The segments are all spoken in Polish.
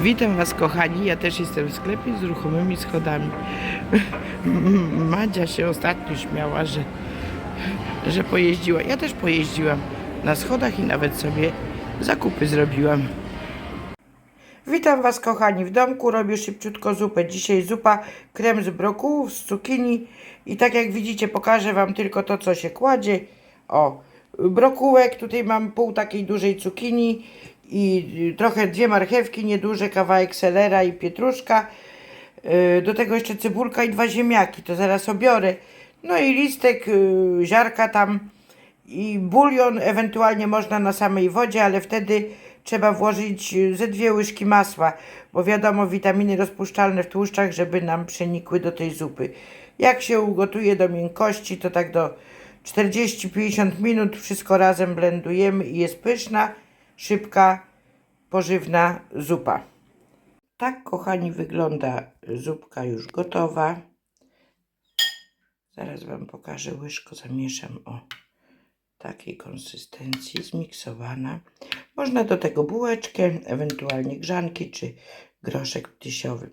Witam Was kochani, ja też jestem w sklepie z ruchomymi schodami. Madzia się ostatnio śmiała, że, że pojeździła. Ja też pojeździłam na schodach i nawet sobie zakupy zrobiłam. Witam Was kochani w domku, robię szybciutko zupę. Dzisiaj zupa krem z brokułów, z cukinii i tak jak widzicie pokażę Wam tylko to co się kładzie. O, brokułek, tutaj mam pół takiej dużej cukinii i trochę dwie marchewki, nieduże, kawałek selera i pietruszka. Yy, Do tego jeszcze cebulka i dwa ziemniaki, to zaraz obiorę. No i listek, yy, ziarka tam i bulion, ewentualnie można na samej wodzie, ale wtedy trzeba włożyć yy, ze dwie łyżki masła, bo wiadomo, witaminy rozpuszczalne w tłuszczach, żeby nam przenikły do tej zupy. Jak się ugotuje do miękkości, to tak do 40-50 minut wszystko razem blendujemy i jest pyszna, szybka, pożywna zupa. Tak, kochani, wygląda zupka już gotowa. Zaraz Wam pokażę łyżko, zamieszam o takiej konsystencji, zmiksowana. Można do tego bułeczkę, ewentualnie grzanki czy groszek ptysiowy.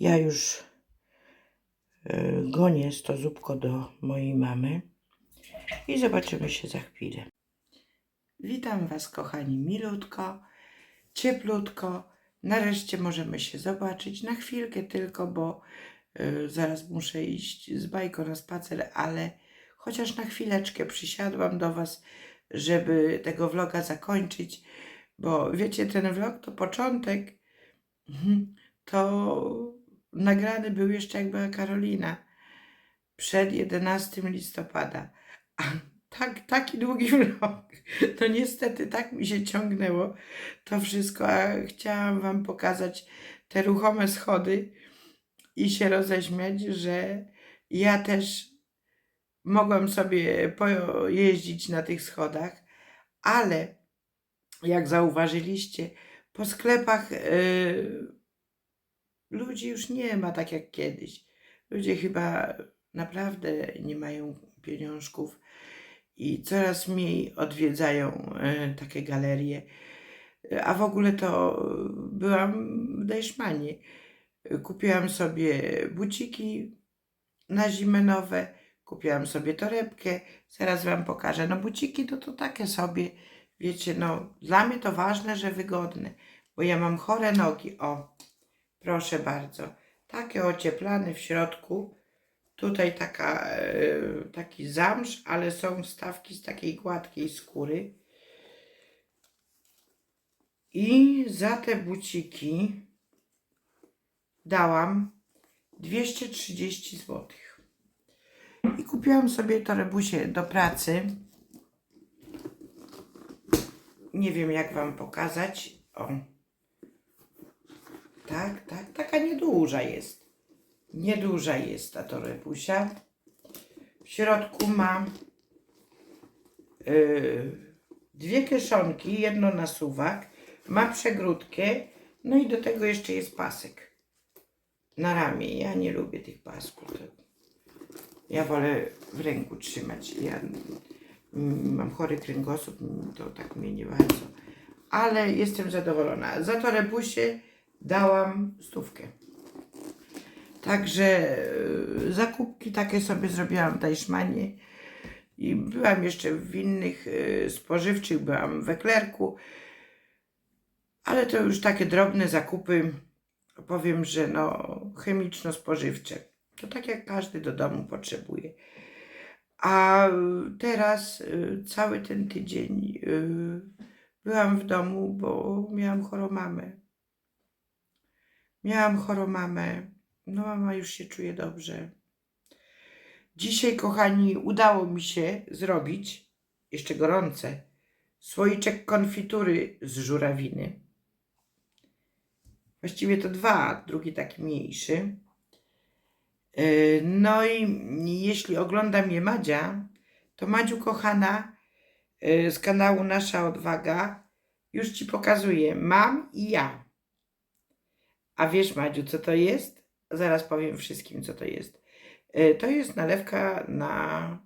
Ja już y, gonię to zupko do mojej mamy i zobaczymy się za chwilę. Witam Was, kochani, milutko, cieplutko. Nareszcie możemy się zobaczyć na chwilkę tylko, bo y, zaraz muszę iść z bajką na spacer, ale chociaż na chwileczkę przysiadłam do Was, żeby tego vloga zakończyć, bo wiecie, ten vlog to początek, mhm, to nagrany był jeszcze jak była Karolina przed 11 listopada. Tak, taki długi vlog. To niestety tak mi się ciągnęło to wszystko, a chciałam Wam pokazać te ruchome schody i się roześmiać, że ja też mogłam sobie pojeździć na tych schodach, ale jak zauważyliście, po sklepach yy, ludzi już nie ma tak jak kiedyś. Ludzie chyba naprawdę nie mają pieniążków i coraz mniej odwiedzają e, takie galerie. A w ogóle to byłam w Dejszmanie. Kupiłam sobie buciki na zimę nowe, kupiłam sobie torebkę, zaraz Wam pokażę. No buciki to to takie sobie, wiecie, no dla mnie to ważne, że wygodne, bo ja mam chore nogi, o, proszę bardzo, takie ocieplane w środku, Tutaj taka, e, taki zamsz, ale są wstawki z takiej gładkiej skóry. I za te buciki dałam 230 zł. I kupiłam sobie torebusie do pracy. Nie wiem jak Wam pokazać. O. Tak, tak, taka nieduża jest. Nieduża jest ta torebusia. W środku ma yy, dwie kieszonki, jedno na suwak, ma przegródkę, no i do tego jeszcze jest pasek na ramię. Ja nie lubię tych pasków. Ja wolę w ręku trzymać. Ja mam chory kręgosłup, to tak mnie nie bardzo. Ale jestem zadowolona. Za torebusie dałam stówkę. Także e, zakupki takie sobie zrobiłam w Dajszmanie. I byłam jeszcze w innych e, spożywczych, byłam w Eklerku. Ale to już takie drobne zakupy, powiem, że no chemiczno-spożywcze. To tak jak każdy do domu potrzebuje. A teraz e, cały ten tydzień byłam w domu, bo miałam choromamę. Miałam choromamę. No, mama już się czuje dobrze. Dzisiaj, kochani, udało mi się zrobić, jeszcze gorące, słoiczek konfitury z żurawiny. Właściwie to dwa, drugi taki mniejszy. Yy, No i jeśli ogląda mnie Madzia, to Madziu kochana yy, z kanału Nasza Odwaga już Ci pokazuję. Mam i ja. A wiesz Madziu, co to jest? Zaraz powiem wszystkim, co to jest. E, To jest nalewka na.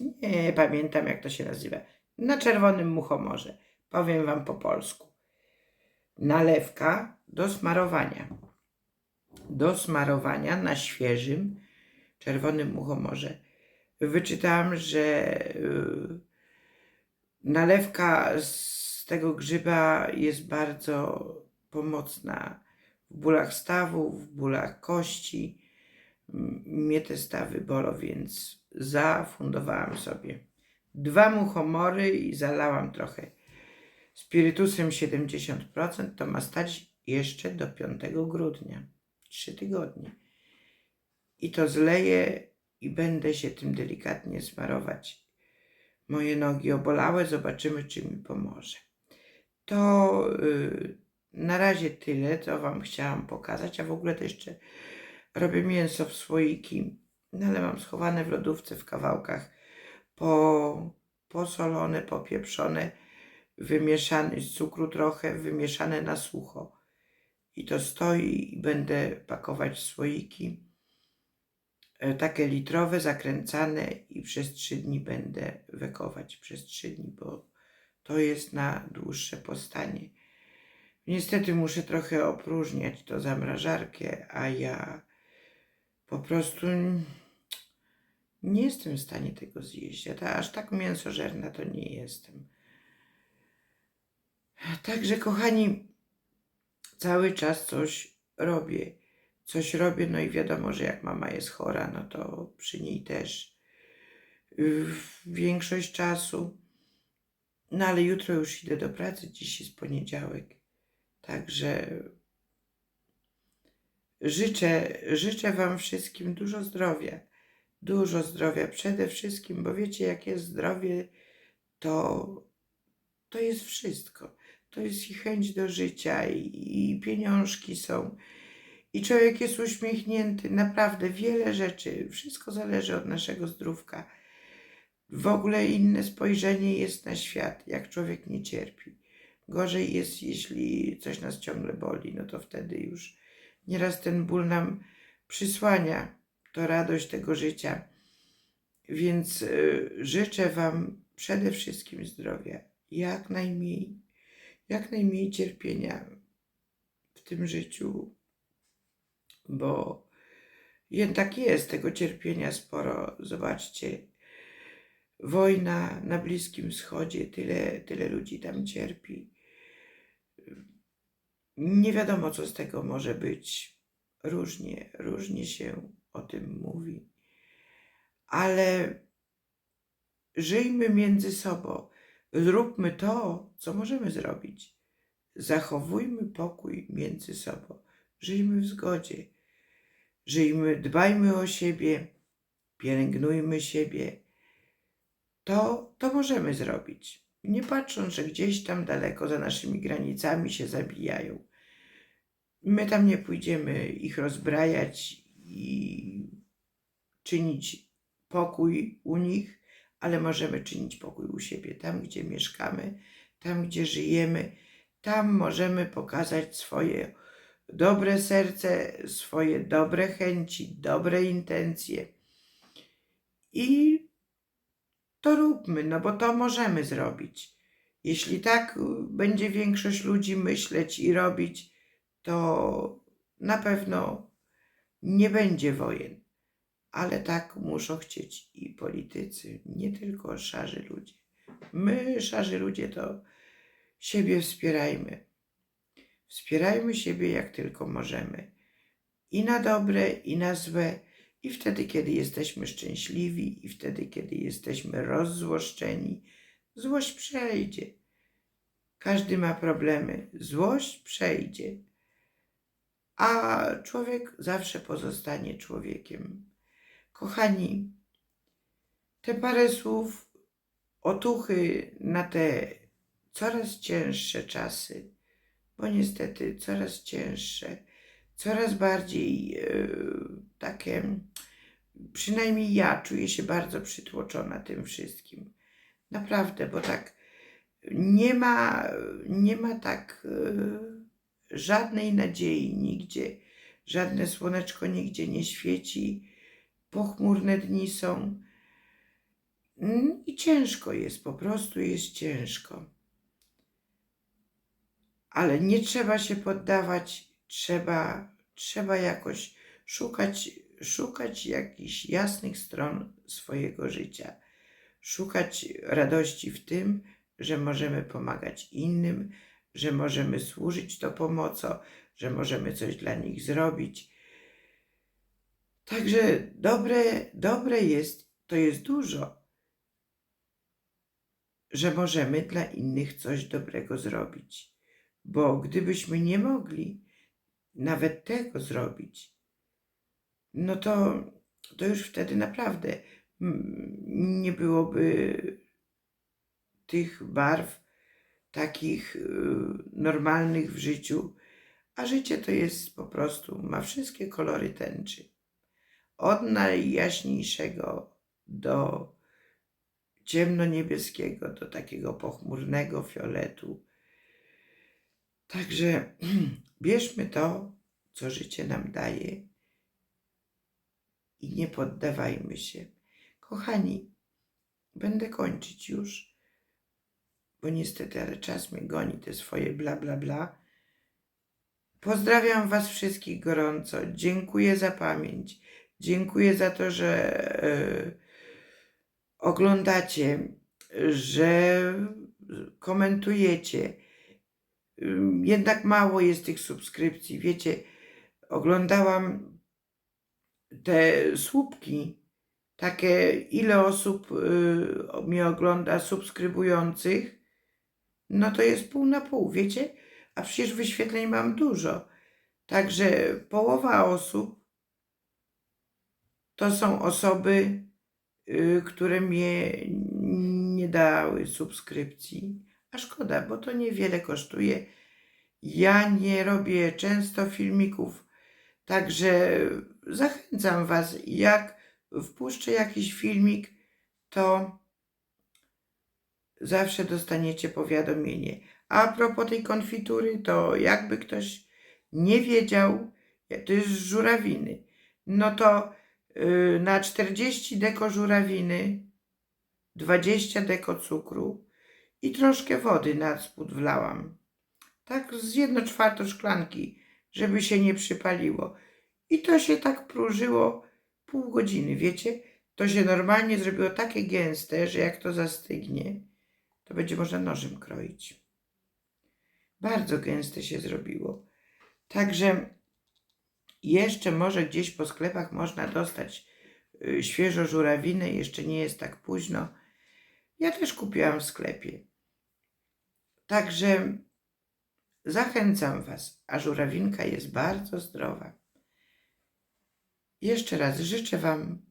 Nie pamiętam, jak to się nazywa. Na czerwonym muchomorze. Powiem Wam po polsku. Nalewka do smarowania. Do smarowania na świeżym czerwonym muchomorze. Wyczytałam, że y, nalewka z tego grzyba jest bardzo pomocna w bólach stawów, w bólach kości. Mnie te stawy bolą, więc zafundowałam sobie dwa muchomory i zalałam trochę spirytusem 70%. To ma stać jeszcze do 5 grudnia. Trzy tygodnie. I to zleję i będę się tym delikatnie smarować. Moje nogi obolałe, zobaczymy, czy mi pomoże. To y, na razie tyle, co Wam chciałam pokazać, a w ogóle to jeszcze robię mięso w słoiki, no ale mam schowane w lodówce w kawałkach, po, posolone, popieprzone, wymieszane z cukru trochę, wymieszane na sucho. I to stoi i będę pakować słoiki e, takie litrowe, zakręcane i przez trzy dni będę wekować. Przez trzy dni, bo to jest na dłuższe postanie. Niestety muszę trochę opróżniać to zamrażarkę, a ja po prostu nie jestem w stanie tego zjeść. Ja aż tak mięsożerna to nie jestem. Także kochani, cały czas coś robię. Coś robię, no i wiadomo, że jak mama jest chora, no to przy niej też y, większość czasu. No ale jutro już idę do pracy, dziś jest poniedziałek. Także życzę, życzę Wam wszystkim dużo zdrowia. Dużo zdrowia przede wszystkim, bo wiecie, jak jest zdrowie, to, to jest wszystko. To jest i chęć do życia, i, i pieniążki są, i człowiek jest uśmiechnięty. Naprawdę wiele rzeczy, wszystko zależy od naszego zdrówka. W ogóle inne spojrzenie jest na świat, jak człowiek nie cierpi. Gorzej jest, jeśli coś nas ciągle boli, no to wtedy już nieraz ten ból nam przysłania to radość tego życia. Więc y, życzę Wam przede wszystkim zdrowia, jak najmniej, jak najmniej cierpienia w tym życiu, bo jednak jest tego cierpienia sporo. Zobaczcie, wojna na Bliskim Wschodzie, tyle, tyle ludzi tam cierpi. Nie wiadomo, co z tego może być. Różnie, różnie się o tym mówi. Ale żyjmy między sobą. Zróbmy to, co możemy zrobić. Zachowujmy pokój między sobą. Żyjmy w zgodzie. Żyjmy, dbajmy o siebie, pielęgnujmy siebie. To, to możemy zrobić. Nie patrząc, że gdzieś tam daleko za naszymi granicami się zabijają. My tam nie pójdziemy ich rozbrajać i czynić pokój u nich, ale możemy czynić pokój u siebie, tam gdzie mieszkamy, tam gdzie żyjemy, tam możemy pokazać swoje dobre serce, swoje dobre chęci, dobre intencje. I to róbmy, no bo to możemy zrobić. Jeśli tak y, będzie większość ludzi myśleć i robić, to na pewno nie będzie wojen. Ale tak muszą chcieć i politycy, nie tylko szarzy ludzie. My, szarzy ludzie, to siebie wspierajmy. Wspierajmy siebie jak tylko możemy. I na dobre, i na złe. I wtedy, kiedy jesteśmy szczęśliwi, i wtedy, kiedy jesteśmy rozzłoszczeni, złość przejdzie. Każdy ma problemy. Złość przejdzie. A człowiek zawsze pozostanie człowiekiem. Kochani, te parę słów otuchy na te coraz cięższe czasy, bo niestety coraz cięższe, coraz bardziej e, takie, przynajmniej ja czuję się bardzo przytłoczona tym wszystkim. Naprawdę, bo tak nie ma, nie ma tak e, żadnej nadziei nigdzie, żadne słoneczko nigdzie nie świeci, pochmurne dni są. I ciężko jest, po prostu jest ciężko. Ale nie trzeba się poddawać, trzeba, trzeba jakoś szukać, szukać jakichś jasnych stron swojego życia. Szukać radości w tym, że możemy pomagać innym, że możemy służyć to pomocą, że możemy coś dla nich zrobić. Także dobre, dobre jest, to jest dużo, że możemy dla innych coś dobrego zrobić. Bo gdybyśmy nie mogli nawet tego zrobić, no to, to już wtedy naprawdę mm, nie byłoby tych barw takich y, normalnych w życiu, a życie to jest po prostu, ma wszystkie kolory tęczy. Od najjaśniejszego do ciemno-niebieskiego, do takiego pochmurnego fioletu. Także bierzmy to, co życie nam daje i nie poddawajmy się. Kochani, będę kończyć już, bo niestety, ale czas mnie goni, te swoje bla bla bla. Pozdrawiam Was wszystkich gorąco. Dziękuję za pamięć. Dziękuję za to, że e, oglądacie, że komentujecie. Jednak mało jest tych subskrypcji. Wiecie, oglądałam te słupki, takie ile osób y, mnie ogląda, subskrybujących, no to jest pół na pół, wiecie? A przecież wyświetleń mam dużo. Także połowa osób to są osoby, y, które mnie nie dały subskrypcji. A szkoda, bo to niewiele kosztuje. Ja nie robię często filmików, także zachęcam Was, jak wpuszczę jakiś filmik, to zawsze dostaniecie powiadomienie. A propos tej konfitury, to jakby ktoś nie wiedział, to jest żurawiny, no to yy, na 40 deko żurawiny 20 deko cukru i troszkę wody na spód wlałam. Tak z jedno czwarto szklanki, żeby się nie przypaliło. I to się tak próżyło pół godziny, wiecie? To się normalnie zrobiło takie gęste, że jak to zastygnie, to będzie można nożem kroić. Bardzo gęste się zrobiło. Także jeszcze może gdzieś po sklepach można dostać y, świeżo żurawinę, jeszcze nie jest tak późno. Ja też kupiłam w sklepie. Także zachęcam Was, a żurawinka jest bardzo zdrowa. Jeszcze raz życzę Wam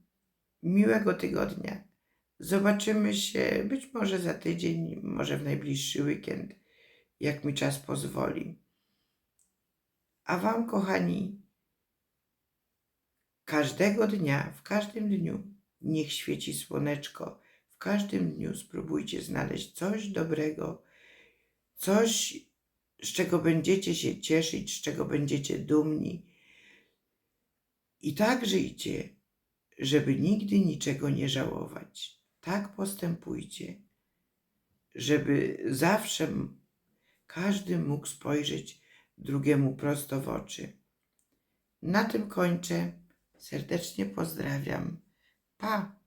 miłego tygodnia. Zobaczymy się być może za tydzień, może w najbliższy weekend, jak mi czas pozwoli. A Wam, kochani, każdego dnia, w każdym dniu niech świeci słoneczko. W każdym dniu spróbujcie znaleźć coś dobrego, coś, z czego będziecie się cieszyć, z czego będziecie dumni. I tak żyjcie, żeby nigdy niczego nie żałować. Tak postępujcie, żeby zawsze każdy mógł spojrzeć drugiemu prosto w oczy. Na tym kończę. Serdecznie pozdrawiam. Pa!